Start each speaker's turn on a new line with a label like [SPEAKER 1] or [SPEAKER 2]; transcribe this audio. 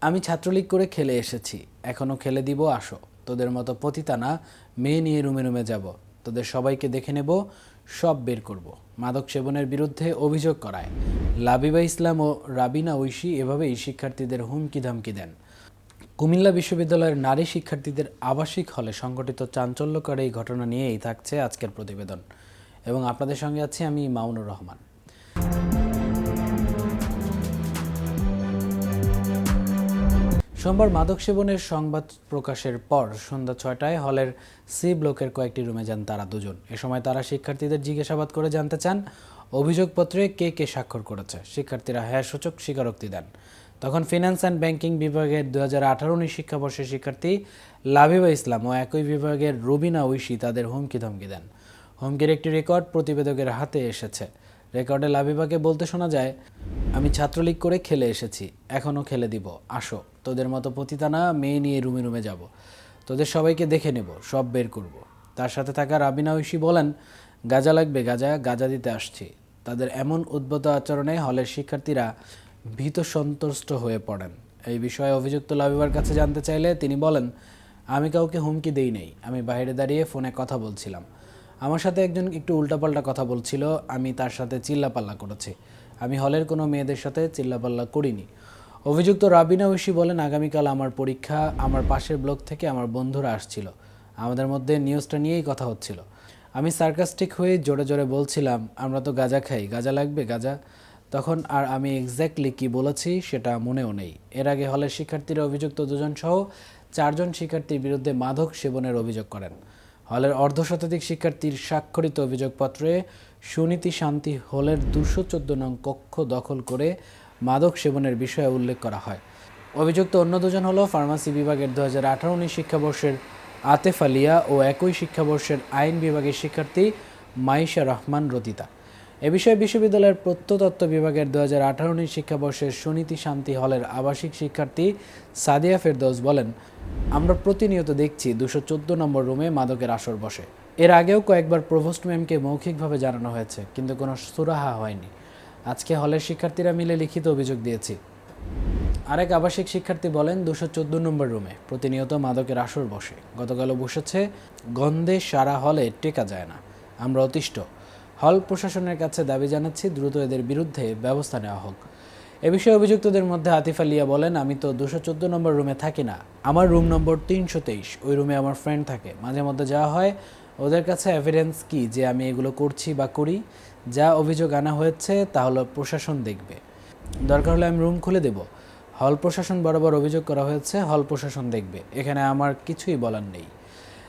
[SPEAKER 1] আমি ছাত্রলীগ করে খেলে এসেছি। এখনও খেলে দিব, আসো। তোদের মতো পতিতানা মেয়ে নিয়ে রুমে রুমে যাব। তোদের সবাইকে দেখে নেব, সব বের করব। মাদক সেবনের বিরুদ্ধে অভিযোগ করায়। লাবিবা ইসলাম ও রাবিনা ঐশী এভাবেই শিক্ষার্থীদের হুমকি ধামকি দেন। কুমিল্লা বিশ্ববিদ্যালয়ের নারী শিক্ষার্থীদের আবাসিক হলে সংঘটিত চাঞ্চল্যকর এই ঘটনা নিয়েই থাকছে আজকের প্রতিবেদন। এবং আপনাদের সঙ্গে আছি আমি মাউনুর রহমান। সোমবার মাদক সেবনের সংবাদ প্রকাশের পর সন্ধ্যা ছয়টায় হলের সি ব্লকের কয়েকটি রুমে যান তারা দুজন। এ সময় তারা শিক্ষার্থীদের জিজ্ঞাসাবাদ করে জানতে চান, অভিযোগপত্রে কে কে স্বাক্ষর করেছে। শিক্ষার্থীরা হ্যাঁ সূচক স্বীকারোক্তি দেন। তখন ফিনান্স অ্যান্ড ব্যাংকিং বিভাগের দু হাজার আঠারো উনিশ শিক্ষাবর্ষের শিক্ষার্থী লাভিবা ইসলাম ও একই বিভাগের রুবিনা ঐশী তাদের হুমকি ধমকি দেন। হুমকির একটি রেকর্ড প্রতিবেদকের হাতে এসেছে। রেকর্ডে লাভিবাকে বলতে শোনা যায় আমি ছাত্রলীগ করে খেলে এসেছি, এখনও খেলে দিব। আসো, তোদের মতো পতিতানা, মেয়ে নিয়ে রুমে রুমে যাব। তোদের সবাইকে দেখে নেব, সব বের করব। তার সাথে থাকা রাবিনা ঐশী বলেন, গাজা লাগবে, গাজা গাজা দিতে আসছি। তাদের এমন উদ্ভূত আচরণে হলের শিক্ষার্থীরা ভীত সন্তুষ্ট হয়ে পড়েন। এই বিষয়ে অভিযুক্ত লাভিবার কাছে জানতে চাইলে তিনি বলেন, আমি কাউকে হুমকি দেই নেই, আমি বাইরে দাঁড়িয়ে ফোনে কথা বলছিলাম। আমার সাথে একজন একটু উল্টাপাল্টা কথা বলছিল, আমি তার সাথে চিল্লাপাল্লা করেছি। আমি হলের কোনো মেয়েদের সাথে চিল্লাপাল্লা করিনি। অভিযুক্ত রাবিনা ঐশী বলেন, আগামীকাল আমার পরীক্ষা আমার পাশের ব্লক থেকে আমার বন্ধুরা আসছিল। আমাদের মধ্যে নিউজটা নিয়েই কথা হচ্ছিল। আমি সার্কাস্টিক হয়ে জোরে জোরে বলছিলাম, আমরা তো গাঁজা খাই, গাঁজা লাগবে, গাঁজা? তখন আর আমি এক্স্যাক্টলি কি বলেছি সেটা মনেও নেই। এর আগে হলের শিক্ষার্থীরা অভিযুক্ত দুজন সহ চারজন শিক্ষার্থীর বিরুদ্ধে মাদক সেবনের অভিযোগ করেন। হলের অর্ধশতাধিক শিক্ষার্থীর স্বাক্ষরিত অভিযোগপত্রে সুনীতি শান্তি হলের দুশো চোদ্দ নং কক্ষ দখল করে মাদক সেবনের বিষয়ে উল্লেখ করা হয়। অভিযুক্ত অন্য দুজন হল ফার্মাসি বিভাগের দু হাজার আঠারো উনিশ শিক্ষাবর্ষের আতেফ আলিয়া ও একই শিক্ষাবর্ষের আইন বিভাগের শিক্ষার্থী মাইশা রহমান রতিতা। এ বিষয়ে বিশ্ববিদ্যালয়ের প্রত্নতত্ত্ব বিভাগের দু হাজার আঠারো উনিশ শিক্ষাবর্ষের সুনীতি শান্তি হলের আবাসিক শিক্ষার্থী সাদিয়া ফেরদৌস বলেন, আমরা প্রতিনিয়ত দেখছি দুশো নম্বর রুমে মাদকের আসর বসে। এর আগেও কয়েকবার প্রভোস্ট ম্যামকে মৌখিকভাবে জানানো হয়েছে, কিন্তু কোনো সুরাহা হয়নি। আজকে হলের শিক্ষার্থীরা মিলে লিখিত অভিযোগ দিয়েছি। আরেক আবাসিক শিক্ষার্থী বলেন, দুশো চোদ্দ নম্বর রুমে প্রতিনিয়ত মাদকের আসর বসে। গতকালও বসেছে, গন্ধে সারা হলে টেকা যায় না। আমরা অতিষ্ঠ। হল প্রশাসনের কাছে দাবি জানাচ্ছি, দ্রুত এদের বিরুদ্ধে ব্যবস্থা নেওয়া হোক। এ বিষয়ে অভিযুক্তদের মধ্যে আতিফা লিয়া বলেন, আমি তো দুশো চোদ্দ নম্বর রুমে থাকি না। আমার রুম নম্বর তিনশো তেইশ। ওই রুমে আমার ফ্রেন্ড থাকে। মাঝে মধ্যে যাওয়া হয়। ওদের কাছে এভিডেন্স কি যে আমি এগুলো করছি বা করি? যা অভিযোগ আনা হয়েছে, তা হলো প্রশাসন দেখবে। দরকার হলে আমি রুম খুলে দেব। হল প্রশাসন বরাবর অভিযোগ করা হয়েছে, হল প্রশাসন দেখবে। এখানে আমার কিছুই বলার নেই।